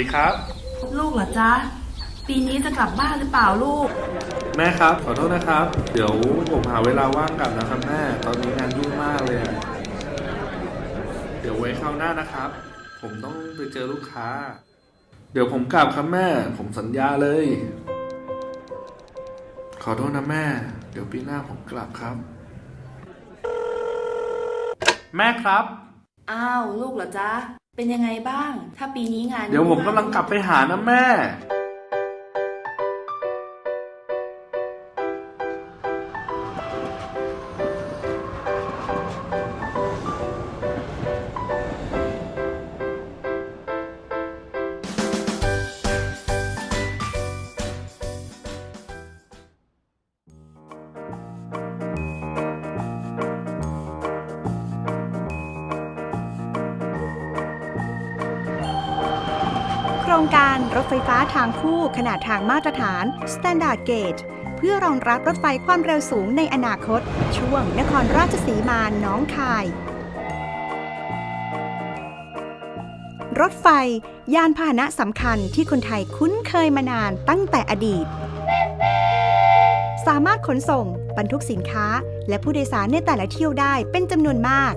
ดีครับ ลูกเหรอจ๊ะ ปีนี้จะกลับบ้านหรือเปล่าลูก แม่ครับ ขอโทษนะครับ เดี๋ยวผมหาเวลาว่างกลับนะครับแม่ ตอนนี้งานยุ่งมากเลยอะเดี๋ยวไว้คราวหน้านะครับ ผมต้องไปเจอลูกค้า เดี๋ยวผมกลับครับแม่ ผมสัญญาเลย ขอโทษนะแม่ เดี๋ยวปีหน้าผมกลับครับ แม่ครับ อ้าว ลูกเหรอจ๊ะ เป็นยังไงบ้าง ถ้าปีนี้งาน เดี๋ยวผมกำลังกลับไปหานะแม่ รงการรถไฟฟ้าทางคู่ขนาดทางมาตรฐาน Standard Gauge เพื่อรองรับรถไฟความเร็วสูงในอนาคต ช่วงนครราชสีมาน้องคาย รถไฟ ยานพาหนะสำคัญที่คนไทยคุ้นเคยมานานตั้งแต่อดีต สามารถขนส่ง บรรทุกสินค้า และผู้โดยสารในแต่ละเที่ยวได้เป็นจำนวนมาก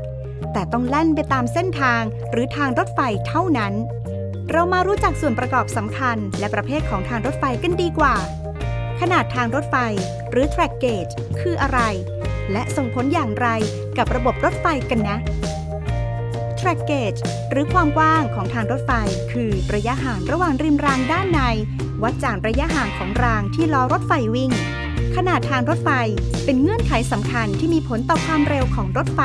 แต่ต้องแล่นไปตามเส้นทางหรือทางรถไฟเท่านั้น เรามารู้จักส่วนประกอบสำคัญ และประเภทของทางรถไฟกันดีกว่า ขนาดทางรถไฟ หรือ track gauge คืออะไร และส่งผลอย่างไรกับระบบรถไฟกันนะ track gauge หรือความกว้างของทางรถไฟ คือระยะห่างระหว่างริมรางด้านใน วัดจากระยะห่างของรางที่ล้อรถไฟวิ่ง ขนาดทางรถไฟเป็นเงื่อนไขสำคัญที่มีผลต่อความเร็วของรถไฟ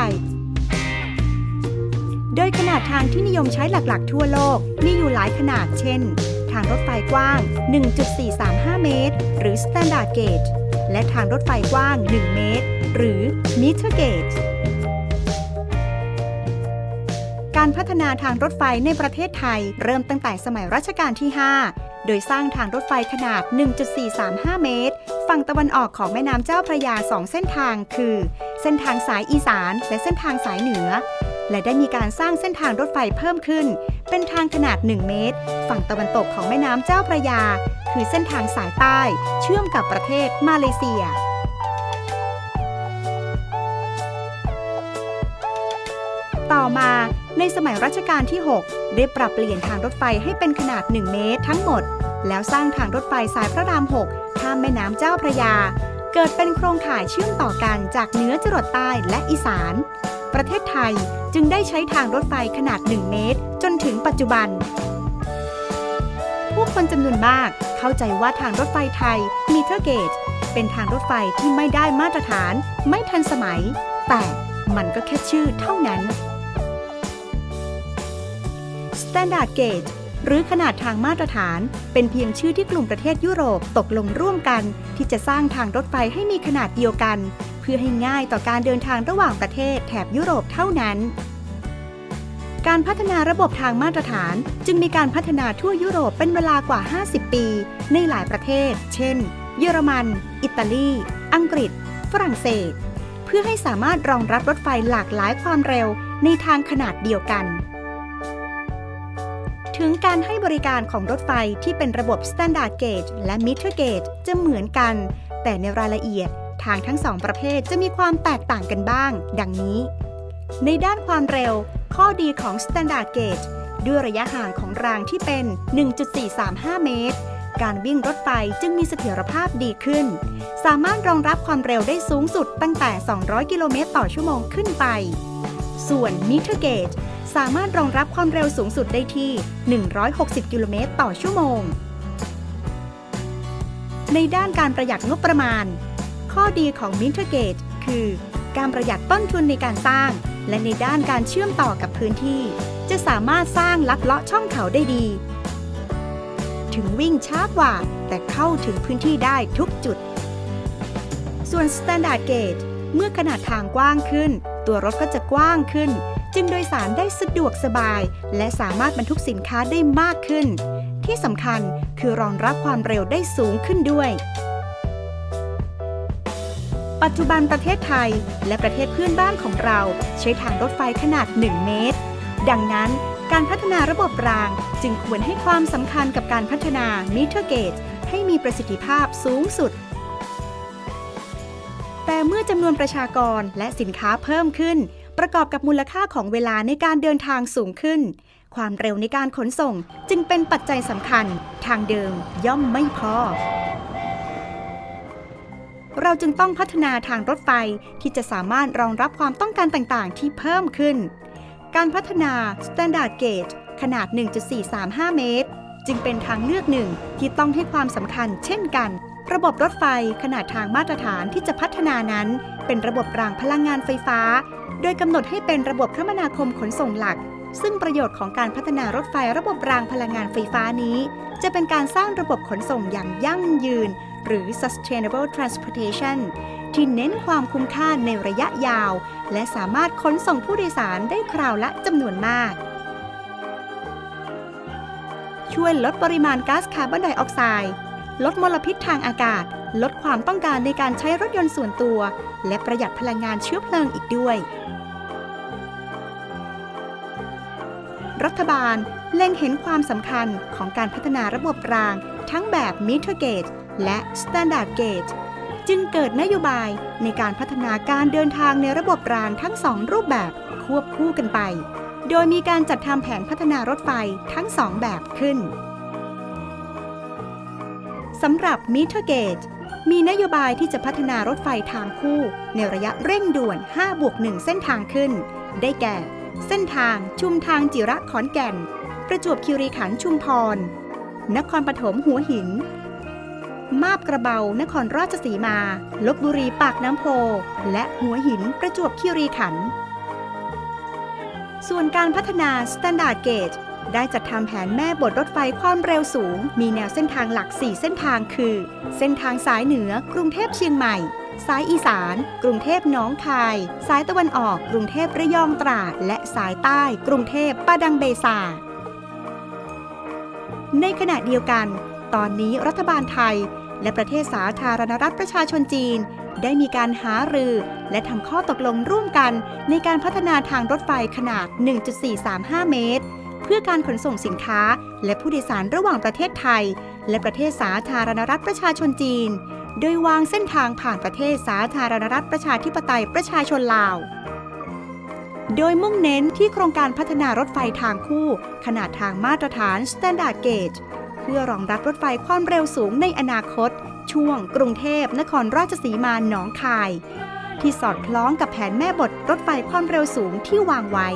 โดยขนาดทางที่นิยมใช้หลักๆ ทั่วโลก มีอยู่หลายขนาดเช่น ทางรถไฟกว้าง 1.435 เมตร หรือ Standard Gauge และทางรถไฟกว้าง 1 เมตร หรือ Meter Gauge การพัฒนาทางรถไฟในประเทศไทย เริ่มตั้งแต่สมัยรัชกาลที่ 5 โดยสร้างทางรถไฟขนาด 1.435 เมตร ฝั่งตะวันออกของแม่น้ำเจ้าพระยา 2 เส้นทางคือ เส้นทางสายอีสาน และเส้นทางสายเหนือ และได้มีการสร้างเส้นทางรถไฟเพิ่มขึ้น เป็นทางขนาด 1 เมตร ฝั่งตะวันตกของแม่น้ำเจ้าพระยา คือเส้นทางสายใต้เชื่อมกับประเทศมาเลเซียต่อมาในสมัยรัชกาลที่ 6 ได้ปรับเปลี่ยนทางรถไฟให้เป็นขนาด 1 เมตรทั้งหมด แล้วสร้างทางรถไฟสายพระราม 6 ข้ามแม่น้ำเจ้าพระยา เกิดเป็นโครงข่ายเชื่อมต่อกันจากเหนือจรดใต้และอีสาน ประเทศไทยจึงได้ใช้ทางรถไฟขนาด 1 เมตร จนถึงปัจจุบัน ผู้คนจำนวนมากเข้าใจว่าทางรถไฟไทยมีเทอร์เกจเป็นทางรถไฟที่ไม่ได้มาตรฐาน ไม่ทันสมัย แต่มันก็แค่ชื่อเท่านั้น Standard Gauge หรือขนาดทางมาตรฐาน เป็นเพียงชื่อที่กลุ่มประเทศยุโรปตกลงร่วมกัน ที่จะสร้างทางรถไฟให้มีขนาดเดียวกัน เพื่อให้ง่ายต่อการเดินทางระหว่างประเทศแถบยุโรปเท่านั้น การพัฒนาระบบทางมาตรฐานจึงมีการพัฒนาทั่วยุโรปเป็นเวลากว่า 50 ปี ในหลายประเทศ เช่น เยอรมัน อิตาลี อังกฤษ ฝรั่งเศส เพื่อให้สามารถรองรับรถไฟหลากหลายความเร็วในทางขนาดเดียวกัน ถึงการให้บริการของรถไฟที่เป็นระบบ Standard Gauge และ Meter Gauge จะเหมือนกัน แต่ในรายละเอียดทางทั้งสองประเภทจะมีความแตกต่างกันบ้าง ดังนี้ ในด้านความเร็ว ข้อดีของ Standard Gauge ด้วยระยะห่างของรางที่เป็น 1.435 เมตร การวิ่งรถไฟจึงมีเสถียรภาพดีขึ้น สามารถรองรับความเร็วได้สูงสุดตั้งแต่ 200 กิโลเมตรต่อชั่วโมงขึ้นไป ส่วน Meter Gauge สามารถรองรับความเร็วสูงสุดได้ที่ 160 กิโลเมตรต่อชั่วโมง ในด้านการประหยัดงบประมาณ ข้อดีของ Meter Gauge คือ การประหยัดต้นทุนในการสร้าง และในด้านการเชื่อมต่อกับพื้นที่ จะสามารถสร้างลัดเลาะช่องเขาได้ดี ถึงวิ่งช้ากว่า แต่เข้าถึงพื้นที่ได้ทุกจุด ส่วน Standard Gauge เมื่อขนาดทางกว้างขึ้น ตัวรถก็จะกว้างขึ้น จึงโดยสารได้สะดวกสบาย และสามารถบรรทุกสินค้าได้มากขึ้น ที่สำคัญคือรองรับความเร็วได้สูงขึ้นด้วย ปัจจุบันประเทศไทยและประเทศเพื่อนบ้านของเราใช้ทางรถไฟขนาด 1 เมตร ดังนั้นการพัฒนาระบบรางจึงควรให้ความสำคัญกับการพัฒนามิเตอร์เกจให้มีประสิทธิภาพสูงสุด แต่เมื่อจำนวนประชากรและสินค้าเพิ่มขึ้น ประกอบกับมูลค่าของเวลาในการเดินทางสูงขึ้น ความเร็วในการขนส่งจึงเป็นปัจจัยสำคัญ ทางเดิมย่อมไม่พอ เราจึงต้องพัฒนาทางรถไฟที่จะสามารถรองรับความต้องการต่างๆ ที่เพิ่มขึ้น การพัฒนา Standard Gauge ขนาด 1.435 เมตร จึงเป็นทางเลือกหนึ่งที่ต้องให้ความสำคัญเช่นกัน ระบบรถไฟขนาดทางมาตรฐานที่จะพัฒนานั้น เป็นระบบรางพลังงานไฟฟ้า โดยกำหนดให้เป็นระบบคมนาคมขนส่งหลัก ซึ่งประโยชน์ของการพัฒนารถไฟระบบรางพลังงานไฟฟ้านี้ จะเป็นการสร้างระบบขนส่งอย่างยั่งยืน หรือ sustainable transportation ที่เน้นความคุ้มค่าในระยะยาว และสามารถขนส่งผู้โดยสารได้คราวละจำนวนมาก ช่วยลดปริมาณก๊าซคาร์บอนไดออกไซด์ลดมลพิษทางอากาศ ลดความต้องการในการใช้รถยนต์ส่วนตัว และประหยัดพลังงานเชื้อเพลิงอีกด้วย รัฐบาล เล็งเห็นความสำคัญของการพัฒนาระบบราง ทั้งแบบ Meter Gauge และ Standard Gauge จึงเกิดนโยบายในการพัฒนาการเดินทางในระบบรางทั้งสองรูปแบบควบคู่กันไป โดยมีการจัดทำแผนพัฒนารถไฟทั้งสองแบบขึ้นสำหรับ Meter Gauge มีนโยบายที่จะพัฒนารถไฟทางคู่ ในระยะเร่งด่วน 5 บวก 1 เส้นทางขึ้น ได้แก่ เส้นทางชุมทางจิระขอนแก่น ประจวบคีรีขันธ์ชุมพร นครปฐมหัวหิน มาบกระเบานครราชสีมา ลบบุรีปากน้ำโพ และหัวหินประจวบคีรีขันธ์ส่วนการพัฒนา Standard Gauge ได้จัดทำแผนแม่บทรถไฟความเร็วสูง มีแนวเส้นทางหลัก 4 เส้นทางคือ เส้นทางสายเหนือกรุงเทพเชียงใหม่ สายอีสาน กรุงเทพหนองคาย สายตะวันออกกรุงเทพระยองตราด และสายใต้ กรุงเทพปาดังเบซา ในขณะเดียวกัน ตอนนี้รัฐบาลไทย และประเทศสาธารณรัฐประชาชนจีน ได้มีการหารือ และทำข้อตกลงร่วมกันในการพัฒนาทางรถไฟขนาด 1.435 เมตร เพื่อการขนส่งสินค้า และผู้โดยสารระหว่างประเทศไทย และประเทศสาธารณรัฐประชาชนจีน โดยวางเส้นทางผ่านประเทศสาธารณรัฐประชาธิปไตยประชาชนลาว โดยมุ่งเน้นที่โครงการพัฒนารถไฟทางคู่ ขนาดทางมาตรฐาน Standard Gauge เพื่อรองรับรถไฟความเร็วสูงในอนาคต ช่วงกรุงเทพนครราชสีมาหนองคาย ที่สอดคล้องกับแผนแม่บทรถไฟความเร็วสูงที่วางไว้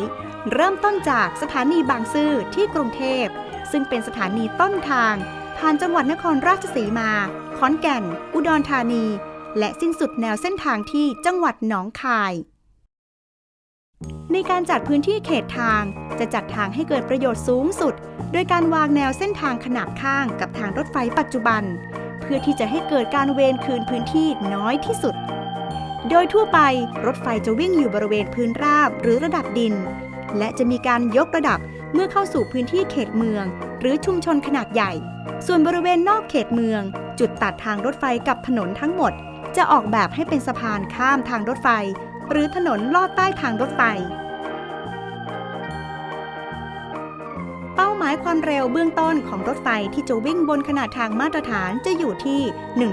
เริ่มต้นจากสถานีบางซื่อที่กรุงเทพ ซึ่งเป็นสถานีต้นทางผ่านจังหวัดนครราชสีมา อนแก่น อุดรธานี และสิ้นสุดแนวเส้นทางที่จังหวัดหนองคาย ในการจัดพื้นที่เขตทางจะจัดทางให้เกิดประโยชน์สูงสุด โดยการวางแนวเส้นทางขนาบข้างกับทางรถไฟปัจจุบัน เพื่อที่จะให้เกิดการเวนคืนพื้นที่น้อยที่สุด โดยทั่วไปรถไฟจะวิ่งอยู่บริเวณพื้นราบหรือระดับดิน และจะมีการยกระดับเมื่อเข้าสู่พื้นที่เขตเมือง หรือชุมชนขนาดใหญ่ ส่วนบริเวณนอกเขตเมือง จุดตัดทางรถไฟกับถนนทั้งหมด จะออกแบบให้เป็นสะพานข้ามทางรถไฟ หรือถนนลอดใต้ทางรถไฟ เป้าหมายความเร็วเบื้องต้นของรถไฟที่จะวิ่งบนขนาดทางมาตรฐานจะอยู่ที่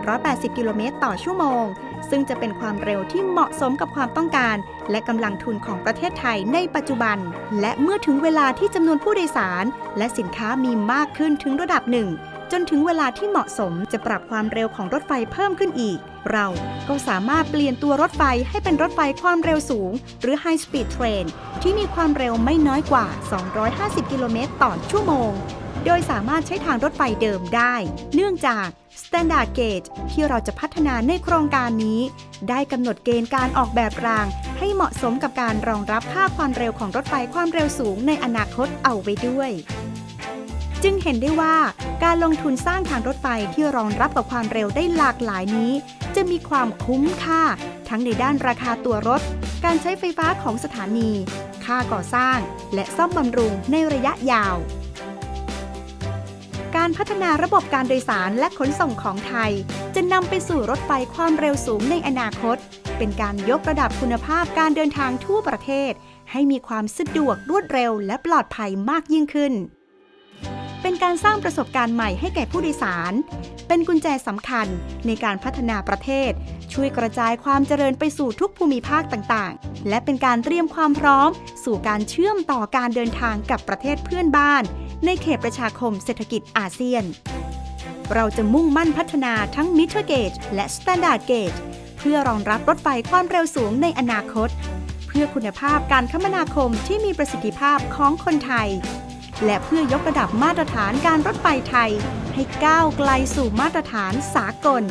180 กิโลเมตรต่อชั่วโมง ซึ่งจะเป็นความเร็วที่เหมาะสมกับความต้องการ และกำลังทุนของประเทศไทยในปัจจุบัน และเมื่อถึงเวลาที่จำนวนผู้โดยสาร และสินค้ามีมากขึ้นถึงระดับหนึ่ง จนถึงเวลาที่เหมาะสมจะปรับความเร็วของรถไฟเพิ่มขึ้นอีก เราก็สามารถเปลี่ยนตัวรถไฟให้เป็นรถไฟความเร็วสูง หรือ High Speed Train ที่มีความเร็วไม่น้อยกว่า 250 กิโลเมตรต่อชั่วโมง โดยสามารถใช้ทางรถไฟเดิมได้ เนื่องจาก Standard Gauge ที่เราจะพัฒนาในโครงการนี้ ได้กำหนดเกณฑ์การออกแบบราง ให้เหมาะสมกับการรองรับค่าความเร็วของรถไฟความเร็วสูงในอนาคตเอาไว้ด้วย จึงเห็นได้ว่าการลงทุนสร้างทางรถไฟที่รองรับกับความเร็วได้หลากหลายนี้ จะมีความคุ้มค่า ทั้งในด้านราคาตัวรถ การใช้ไฟฟ้าของสถานี ค่าก่อสร้าง และซ่อมบำรุงในระยะยาว การพัฒนาระบบการโดยสารและขนส่งของไทย จะนำไปสู่รถไฟความเร็วสูงในอนาคต เป็นการยกระดับคุณภาพการเดินทางทั่วประเทศ ให้มีความสะดวกรวดเร็วและปลอดภัยมากยิ่งขึ้น เป็นการสร้างประสบการณ์ใหม่ให้แก่ผู้โดยสาร เป็นกุญแจสำคัญในการพัฒนาประเทศ ช่วยกระจายความเจริญไปสู่ทุกภูมิภาคต่างๆ และเป็นการเตรียมความพร้อม สู่การเชื่อมต่อการเดินทางกับประเทศเพื่อนบ้าน ในเขตประชาคมเศรษฐกิจอาเซียน เราจะมุ่งมั่นพัฒนาทั้ง Meter Gauge และ Standard Gauge เพื่อรองรับรถไฟความเร็วสูงในอนาคต เพื่อคุณภาพการคมนาคมที่มีประสิทธิภาพของคนไทย และเพื่อยกระดับมาตรฐานการรถไฟไทย ให้ก้าวไกลสู่มาตรฐานสากล